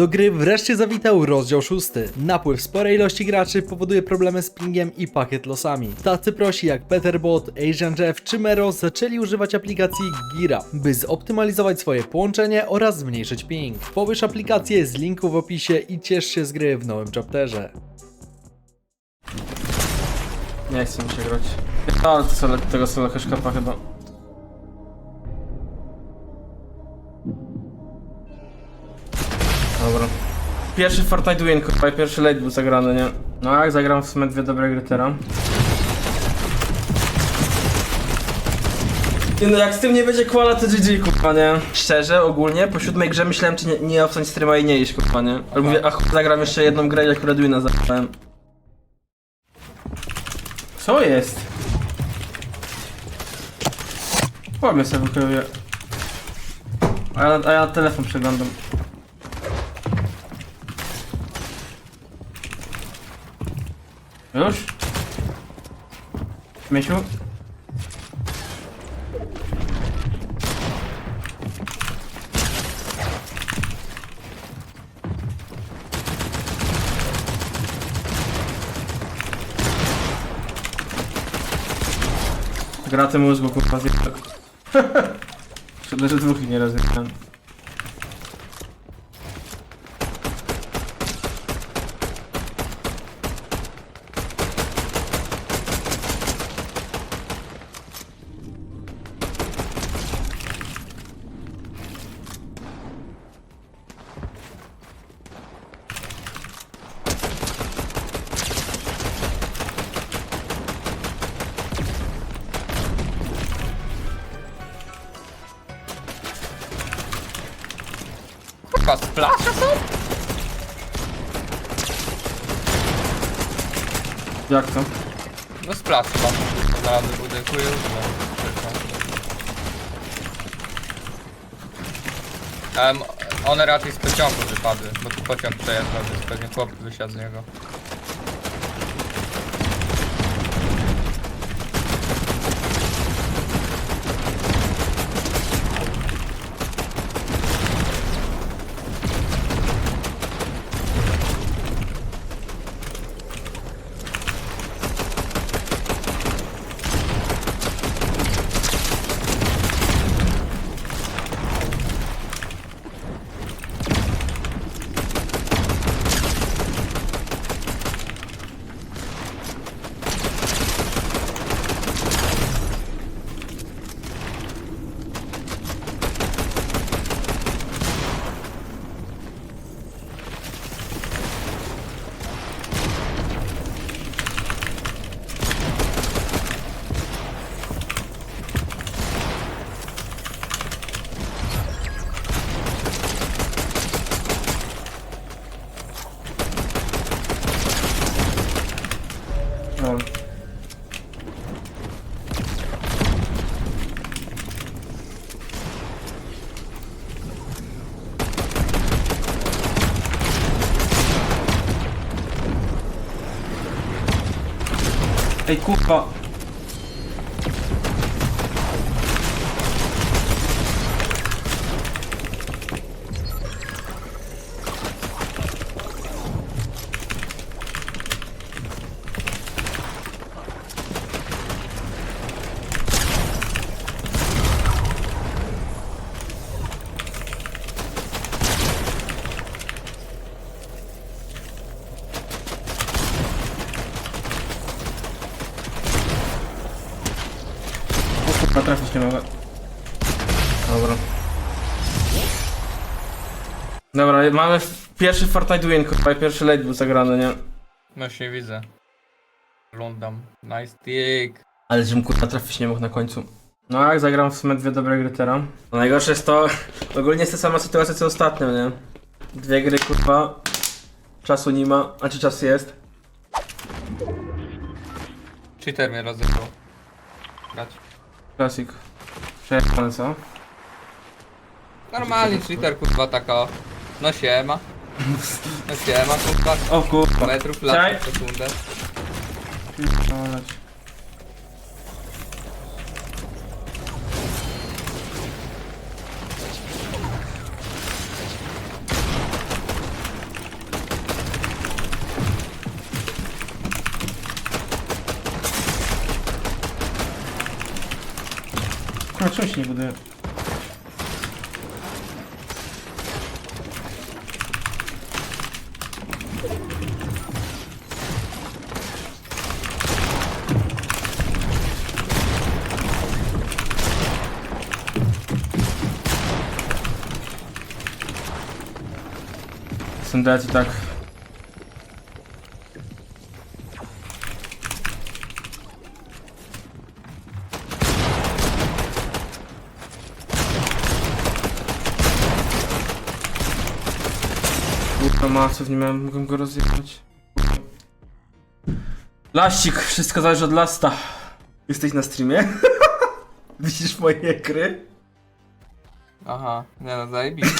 Do gry wreszcie zawitał rozdział 6. Napływ sporej ilości graczy powoduje problemy z pingiem i pakiet losami. Tacy prosi jak Peterbot, Asian Jeff czy Mero zaczęli używać aplikacji Gira, by zoptymalizować swoje połączenie oraz zmniejszyć ping. Pobierz aplikację z linku w opisie i ciesz się z gry w nowym chapterze. Nie chcę mi się grać. Ale to solo, tego solo chyba. Dobra. Pierwszy Fortnite win, kurwa, i pierwszy late był zagrany, nie? No jak zagram w sumie dwie dobre gry teraz. No, jak z tym nie będzie kwala, to GG, kurwa, nie? Szczerze, ogólnie, po siódmej grze myślałem, czy nie, nie obstać streama i nie iść, kurwa, nie? Ale mówię, ach, zagram jeszcze jedną grę, jak akurat wina zagrałem. Co jest? Łamie sobie wykryję. A ja, a ja telefon przeglądam. Już? Miesiu? Graty mózgu, kurwa, zjebek. Szkoda, dwóch nie rozjechałem. Kurwa, splasza są? Jak to? No splash mam. Znalazłem budynku i używam. Um, one raczej z pociągu wypadły, bo tu pociąg przejeżdżał, więc pewnie chłop wysiadł z niego. No. Ej, kurwa. O kurwa, trafić nie mogę. Dobra. Dobra, mamy f- pierwszy Fortnite win, kurwa, i pierwszy late był zagrany, nie? No nie widzę. Oglądam. Nice dick. Ale żebym kurwa trafić nie mógł na końcu. No jak zagram w sumie dwie dobre gry teraz. No najgorsze jest to, ogólnie jest ta sama sytuacja co ostatnio, nie? Dwie gry kurwa, czasu nie ma, a czy czas jest? Cheater mnie rozjechał. Grać. Klasik. Przejechane co? Normalnie cheater kurwa taka. No siema. No siema kurwa. O kurwa. Metrów lat w sekundę. Pierdolać. A czemu się nie buduje? Są tak. Kurwa maców, nie miałem, mogłem go rozjechać. Laścik, wszystko zależy od lasta. Jesteś na streamie? Widzisz moje gry? Aha, nie no, zajebiście.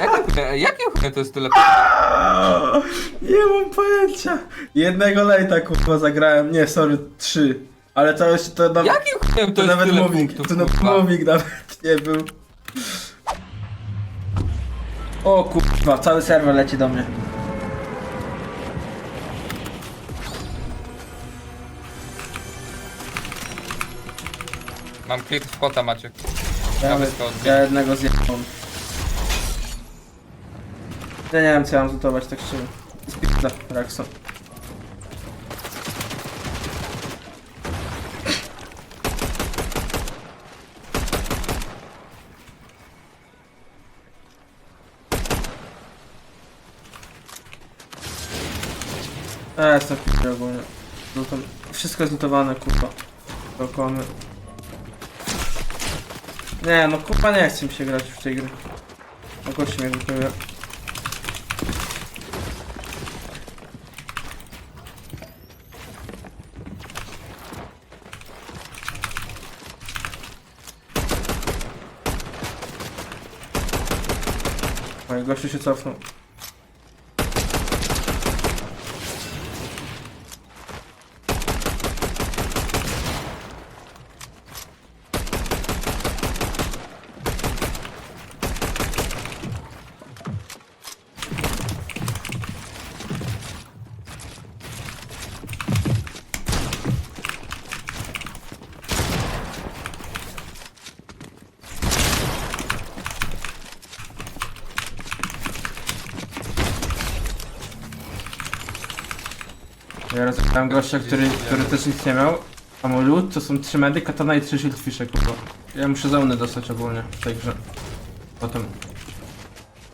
Jakie chuj, jakie to jest tyle... Aaaa, Nie mam pojęcia. Jednego lejta kurwa zagrałem, nie, sorry, trzy. Ale to już to, nawet, Jakie chuj to, to jest nawet tyle punktów, to nawet kurwa? moving nawet nie był. O kurwa, cały serwer leci do mnie. Mam klip spota Maciek. Ja, odbiję. ja jednego zjechałem. Ja nie wiem co ja mam zlutować tak szczerze. Spizda, Raxo. Ja jestem w ogólnie. Lutam. Wszystko jest lutowane, kurwa. Dookoła mnie. Nie, no kurwa nie chcę mi się grać w tej gry. No gości mnie wypływa. Oj, gościu się cofnął. Ja rozegrałem gościa, który, który też nic nie miał. A mój lód to są trzy medy, katana i trzy shieldfishe, kurwa. Ja muszę zauny dostać ogólnie w tej grze. Potem.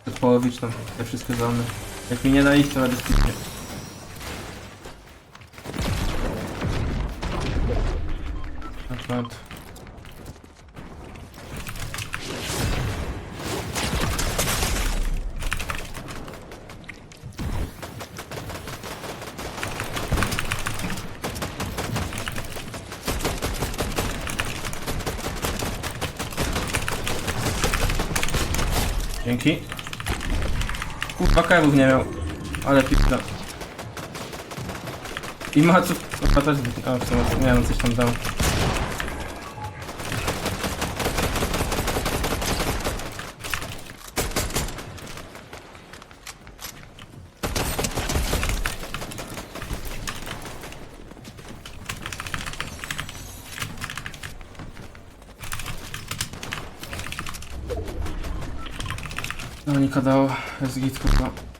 Przed połowiczną, te wszystkie zauny. Jak mi nie da ich, to będę spitnie. Akurat. Dzięki. Kurwa kajów nie miał. Ale pizda. I maców... Kurwa też... A w sumie nie wiem, coś tam dał. Nie dało, jest git kurwa.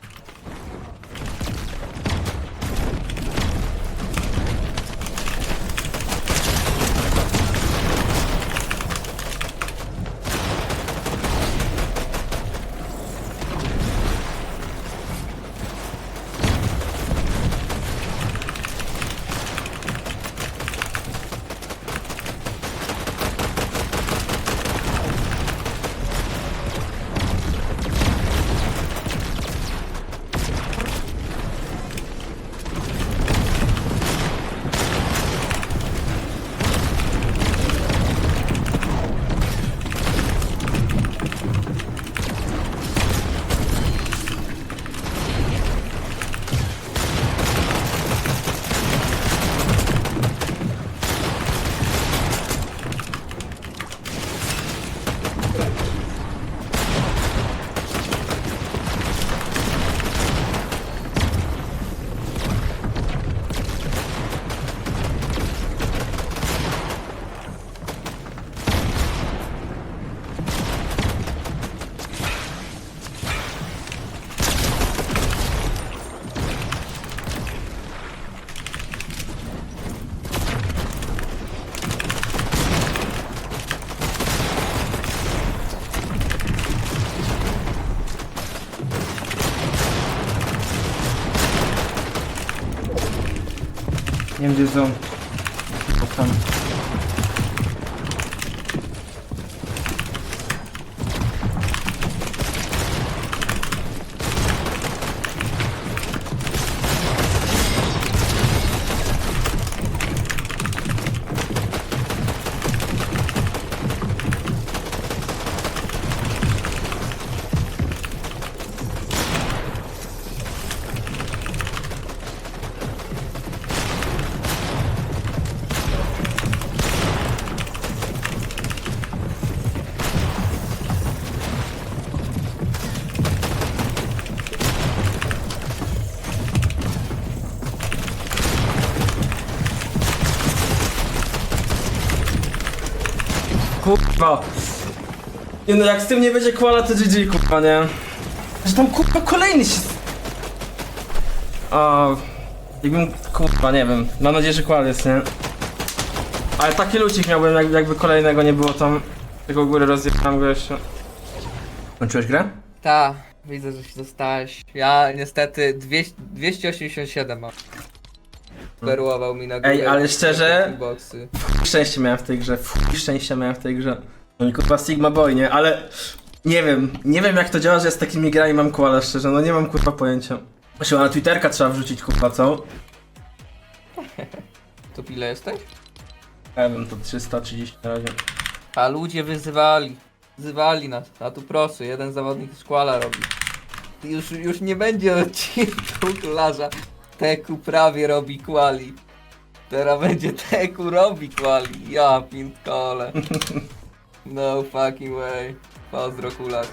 Nie Kurwa. Nie no, jak z tym nie będzie kwala, to GG, kurwa, nie? Że tam, kurwa, kolejny się... A, jakbym, kurwa, nie wiem. Mam nadzieję, że kwal jest, nie? Ale taki lucik miałbym, jak, jakby kolejnego nie było tam. Tylko góry rozjechałem go jeszcze. Kończyłeś grę? Ta, widzę, że się dostałeś. Ja niestety 200, 287 mam. Perłował mi na górę. Ej, ale szczerze? Boxy. Chuj szczęście miałem w tej grze, w szczęście miałem w tej grze. No i kurwa Sigma Boy, nie? Ale nie wiem, nie wiem jak to działa, że ja z takimi grami mam koala, szczerze, no nie mam kurwa pojęcia. Właśnie na Twitterka trzeba wrzucić kurwa, co? To ile jesteś? Nie wiem, to 330 na razie. A ludzie wyzywali. Wyzywali nas. A tu proszę, jeden zawodnik szkłala robi. Już, już nie będzie odcinku kularza. Teku prawie robi kwali. Teraz będzie Teku robi kwali. Ja pinkole. No fucking way. Pozdro kularz.